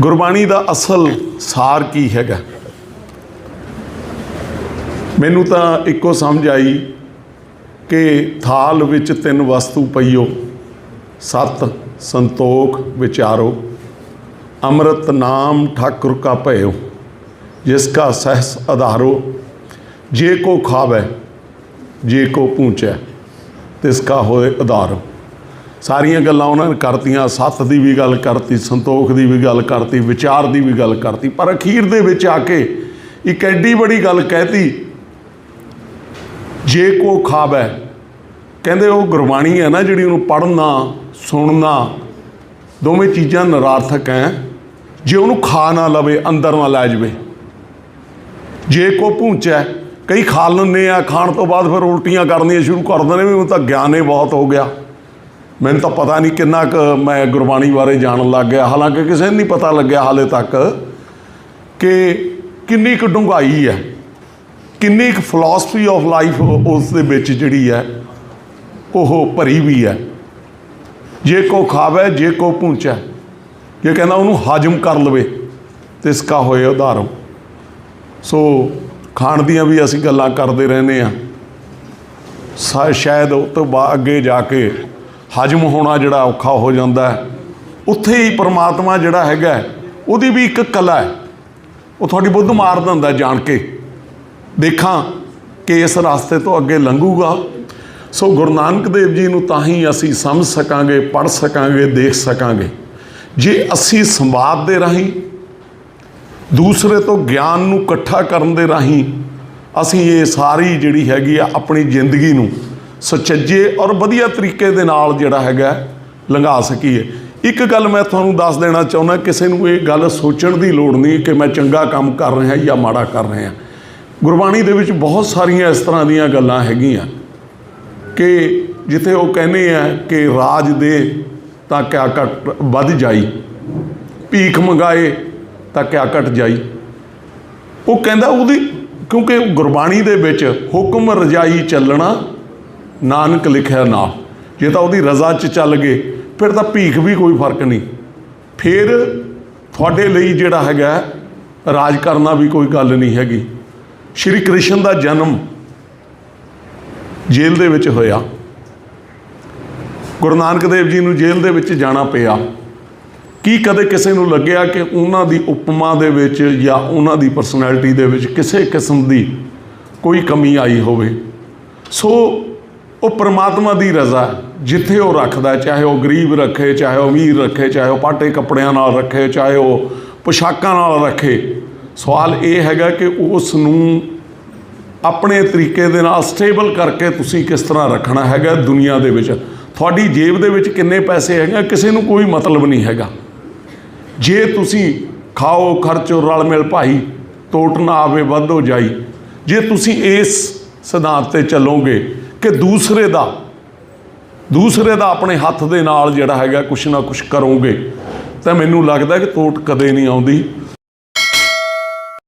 ਗੁਰਬਾਣੀ ਦਾ ਅਸਲ ਸਾਰ ਕੀ ਹੈਗਾ? ਮੈਨੂੰ ਤਾਂ ਇੱਕੋ ਸਮਝ ਆਈ ਕਿ ਥਾਲ ਵਿੱਚ ਤਿੰਨ ਵਸਤੂ ਪਈਓ, ਸਤ ਸੰਤੋਖ ਵਿਚਾਰੋ, ਅੰਮ੍ਰਿਤ ਨਾਮ ਠਾਕੁਰ ਕਾ ਭਇਓ, ਜਿਸ ਕਾ ਸਹਿਸ ਆਧਾਰੋ ਜੇ ਕੋ ਖਾਵੈ, ਜੇ ਕੋ ਪੂੰਚੈ, ਤਿਸ ਕਾ ਹੋਏ ਆਧਾਰ ਸਾਰੀਆਂ ਗੱਲਾਂ ਉਹਨਾਂ ਨੇ ਕਰਤੀਆਂ, ਸੱਤ ਦੀ ਵੀ ਗੱਲ ਕਰਤੀ, ਸੰਤੋਖ ਦੀ ਵੀ ਗੱਲ ਕਰਤੀ, ਵਿਚਾਰ ਦੀ ਵੀ ਗੱਲ ਕਰਤੀ, ਪਰ ਅਖੀਰ ਦੇ ਵਿੱਚ ਆ ਕੇ ਇੱਕ ਐਡੀ ਬੜੀ ਗੱਲ ਕਹਿਤੀ, ਜੇ ਕੋ ਖਾਵੈ, ਕਹਿੰਦੇ ਉਹ ਗੁਰਬਾਣੀ ਹੈ ਨਾ ਜਿਹੜੀ ਉਹਨੂੰ ਪੜ੍ਹਨਾ, ਸੁਣਨਾ, ਦੋਵੇਂ ਚੀਜ਼ਾਂ ਨਿਰਾਰਥਕ ਹੈ, ਜੇ ਉਹਨੂੰ ਖਾ ਨਾ ਲਵੇ, ਅੰਦਰ ਨਾ ਲੈ ਜਾਵੇ। ਜੇ ਕੋ ਪੂੰਚੈ ਕਈ ਖਾ ਲੈਂਦੇ ਆ, ਖਾਣ ਤੋਂ ਬਾਅਦ ਫਿਰ ਉਲਟੀਆਂ ਕਰਨੀਆਂ ਸ਼ੁਰੂ ਕਰ ਦਿੰਦੇ ਨੇ, ਵੀ ਉਹ ਤਾਂ ਗਿਆਨ ਹੀ ਬਹੁਤ ਹੋ ਗਿਆ। ਮੈਨੂੰ ਤਾਂ ਪਤਾ ਨਹੀਂ ਕਿੰਨਾ ਕੁ ਮੈਂ ਗੁਰਬਾਣੀ ਬਾਰੇ ਜਾਣਨ ਲੱਗ ਗਿਆ। ਹਾਲਾਂਕਿ ਕਿਸੇ ਨੂੰ ਨਹੀਂ ਪਤਾ ਲੱਗਿਆ ਹਾਲੇ ਤੱਕ ਕਿ ਕਿੰਨੀ ਕੁ ਡੂੰਘਾਈ ਹੈ, ਕਿੰਨੀ ਕੁ ਫਿਲਾਸਫੀ ਆਫ ਲਾਈਫ ਉਸ ਦੇ ਵਿੱਚ ਜਿਹੜੀ ਹੈ, ਉਹ ਭਰੀ ਵੀ ਹੈ। ਜੇ ਕੋ ਖਾਵੇ, ਜੇ ਕੋ ਪੂੰਚੈ ਜੇ ਕਹਿੰਦਾ ਉਹਨੂੰ ਹਾਜਮ ਕਰ ਲਵੇ, ਤੇ ਇਸਕਾ ਹੋਏ ਉਦਾਹਰਮ ਸੋ ਖਾਣ ਦੀਆਂ ਵੀ ਅਸੀਂ ਗੱਲਾਂ ਕਰਦੇ ਰਹਿੰਦੇ ਆ ਸ਼ਾਇਦ ਉਹ ਤੋਂ ਬਾ, ਅੱਗੇ ਜਾ ਕੇ ਹਜਮ ਹੋਣਾ ਜਿਹੜਾ ਔਖਾ ਹੋ ਜਾਂਦਾ ਹੈ। ਉੱਥੇ ਹੀ ਪਰਮਾਤਮਾ ਜਿਹੜਾ ਹੈਗਾ ਉਹਦੀ ਵੀ ਇੱਕ ਕਲਾ ਹੈ। ਉਹ ਤੁਹਾਡੀ ਬੁੱਧ ਮਾਰ ਦਿੰਦਾ ਜਾਣ ਕੇ। ਦੇਖਾਂ ਕਿ ਇਸ ਰਸਤੇ ਤੋਂ ਅੱਗੇ ਲੰਘੂਗਾ। ਸੋ ਗੁਰੂ ਨਾਨਕ ਦੇਵ ਜੀ ਨੂੰ ਤਾਂ ਹੀ ਅਸੀਂ ਸਮਝ ਸਕਾਂਗੇ, ਪੜ੍ਹ ਸਕਾਂਗੇ, ਦੇਖ ਸਕਾਂਗੇ। ਜੇ ਅਸੀਂ ਸੰਵਾਦ ਦੇ ਰਾਹੀਂ, ਦੂਸਰੇ ਤੋਂ ਗਿਆਨ ਨੂੰ ਇਕੱਠਾ ਕਰਨ ਦੇ ਰਾਹੀਂ ਅਸੀਂ ਇਹ ਸਾਰੀ ਜਿਹੜੀ ਹੈਗੀ ਆ ਆਪਣੀ ਜ਼ਿੰਦਗੀ ਨੂੰ ਸੁਚੱਜੇ ਔਰ ਵਧੀਆ ਤਰੀਕੇ ਦੇ ਨਾਲ ਜਿਹੜਾ ਹੈਗਾ ਲੰਘਾ ਸਕੀਏ। ਇੱਕ ਗੱਲ ਮੈਂ ਤੁਹਾਨੂੰ ਦੱਸ ਦੇਣਾ ਚਾਹੁੰਦਾ, ਕਿਸੇ ਨੂੰ ਇਹ ਗੱਲ ਸੋਚਣ ਦੀ ਲੋੜ ਨਹੀਂ ਕਿ ਮੈਂ ਚੰਗਾ ਕੰਮ ਕਰ ਰਿਹਾ ਜਾਂ ਮਾੜਾ ਕਰ ਰਿਹਾ। ਗੁਰਬਾਣੀ ਦੇ ਵਿੱਚ ਬਹੁਤ ਸਾਰੀਆਂ ਇਸ ਤਰ੍ਹਾਂ ਦੀਆਂ ਗੱਲਾਂ ਹੈਗੀਆਂ ਕਿ ਜਿੱਥੇ ਉਹ ਕਹਿੰਦੇ ਆ ਕਿ ਰਾਜ ਦੇ ਤਾਂ ਕਿਆ ਘਟ ਵੱਧ ਜਾਈ, ਭੀਖ ਮੰਗਾਏ ਤਾਂ ਕਿਆ ਘਟ ਜਾਈ। ਉਹ ਕਹਿੰਦਾ ਉਹਦੀ ਕਿਉਂਕਿ ਗੁਰਬਾਣੀ ਦੇ ਵਿੱਚ ਹੁਕਮ ਰਜਾਈ ਚੱਲਣਾ ਨਾਨਕ ਲਿਖਿਆ ਨਾ। ਜੇ ਤਾਂ ਉਹਦੀ ਰਜ਼ਾ 'ਚ ਚੱਲ ਗਏ, ਫਿਰ ਤਾਂ ਭੀਖ ਵੀ ਕੋਈ ਫ਼ਰਕ ਨਹੀਂ। ਫਿਰ ਤੁਹਾਡੇ ਲਈ ਜਿਹੜਾ ਹੈਗਾ, ਰਾਜ ਕਰਨਾ ਵੀ ਕੋਈ ਗੱਲ ਨਹੀਂ ਹੈਗੀ। ਸ਼੍ਰੀ ਕ੍ਰਿਸ਼ਨ ਦਾ ਜਨਮ ਜੇਲ੍ਹ ਦੇ ਵਿੱਚ ਹੋਇਆ। ਗੁਰੂ ਨਾਨਕ ਦੇਵ ਜੀ ਨੂੰ ਜੇਲ੍ਹ ਦੇ ਵਿੱਚ ਜਾਣਾ ਪਿਆ। ਕੀ ਕਦੇ ਕਿਸੇ ਨੂੰ ਲੱਗਿਆ ਕਿ ਉਹਨਾਂ ਦੀ ਉਪਮਾ ਦੇ ਵਿੱਚ ਜਾਂ ਉਹਨਾਂ ਦੀ ਪਰਸਨੈਲਿਟੀ ਦੇ ਵਿੱਚ ਕਿਸੇ ਕਿਸਮ ਦੀ ਕੋਈ ਕਮੀ ਆਈ ਹੋਵੇ? ਸੋ ਉਹ ਪ੍ਰਮਾਤਮਾ ਦੀ ਰਜ਼ਾ ਜਿੱਥੇ ਉਹ ਰੱਖਦਾ, ਚਾਹੇ ਉਹ ਗਰੀਬ ਰੱਖੇ, ਚਾਹੇ ਉਹ ਅਮੀਰ ਰੱਖੇ, ਚਾਹੇ ਉਹ ਪਾਟੇ ਕੱਪੜਿਆਂ ਨਾਲ ਰੱਖੇ, ਚਾਹੇ ਉਹ ਪੁਸ਼ਾਕਾਂ ਨਾਲ ਰੱਖੇ, ਸਵਾਲ ਇਹ ਹੈਗਾ ਕਿ ਉਸ ਨੂੰ ਆਪਣੇ ਤਰੀਕੇ ਦੇ ਨਾਲ ਸਟੇਬਲ ਕਰਕੇ ਤੁਸੀਂ ਕਿਸ ਤਰ੍ਹਾਂ ਰੱਖਣਾ ਹੈਗਾ ਦੁਨੀਆ ਦੇ ਵਿੱਚ? ਤੁਹਾਡੀ ਜੇਬ ਦੇ ਵਿੱਚ ਕਿੰਨੇ ਪੈਸੇ ਹੈਗੇ? ਕਿਸੇ ਨੂੰ ਕੋਈ ਮਤਲਬ ਨਹੀਂ ਹੈਗਾ। ਜੇ ਤੁਸੀਂ ਖਾਓ, ਖਰਚੋ ਰਲ ਮਿਲ ਭਾਈ ਟੋਟ ਨਾ ਆਵੇ, ਵੱਧੋ ਜਾਈ, ਜੇ ਤੁਸੀਂ ਇਸ ਸਿਧਾਂਤ ਤੇ ਚੱਲੋਗੇ ਕਿ ਦੂਸਰੇ ਦਾ ਦੂਸਰੇ ਦਾ ਆਪਣੇ ਹੱਥ ਦੇ ਨਾਲ ਜਿਹੜਾ ਹੈਗਾ ਕੁਛ ਨਾ ਕੁਛ ਕਰੋਗੇ, ਤਾਂ ਮੈਨੂੰ ਲੱਗਦਾ ਕਿ ਤੋਟ ਕਦੇ ਨਹੀਂ ਆਉਂਦੀ।